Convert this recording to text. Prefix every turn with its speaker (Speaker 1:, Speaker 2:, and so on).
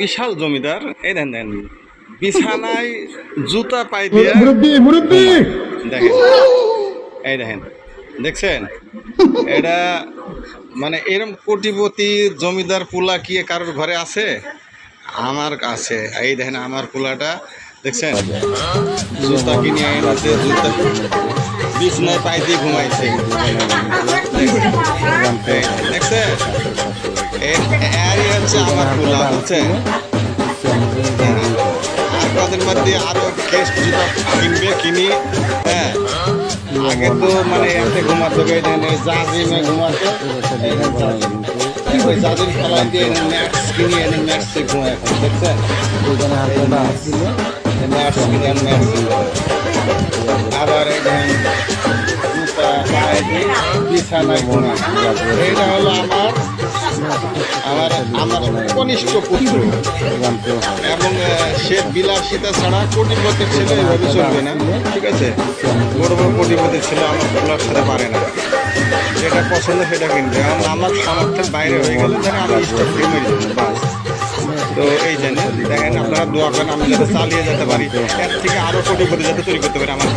Speaker 1: বিশাল জমিদার। এই দেন দেন। বিছানায় জুতা পাই দিয়ে দেখেন। এই দেখেন দেখছেন? এটা মানে এরম কোটিপতি জমিদার পুলা কি কারোর ঘরে আছে? আমার আছে এই দেখেন আমার পোলাটা দেখছেন? জুতা কিনে এনেছে জুতা বিছনায় পাই দিয়ে ঘুমাইছে। দেখছেন এরই হচ্ছে আমার পুলা বুঝছেন আর কদিন মধ্যে আরও কেস জুতা কিনবে কিনি। হ্যাঁ। আগে তো মানে এতে ঘুমাতো এখানে জাজিমে ঘুমাতো। ওই জাজিম ফেলাই দিয়ে ম্যাটস কিনি এনে ম্যাটসে ঘুমায় এখন দেখছেন? ম্যাটস কিনে ম্যাটস হলো আমার আমার কনিষ্ঠ এবং সে বিলাসিতা ছাড়া না। ঠিক আছে? আমার পারে না। পছন্দ সেটা আমার বাইরে হয়ে তো এই দেখেন আপনারা দোয়া করেন, আমি যাতে চালিয়ে যেতে পারি। এর থেকে আরও কোটিপতি যাতে তৈরি করতে পারি আমার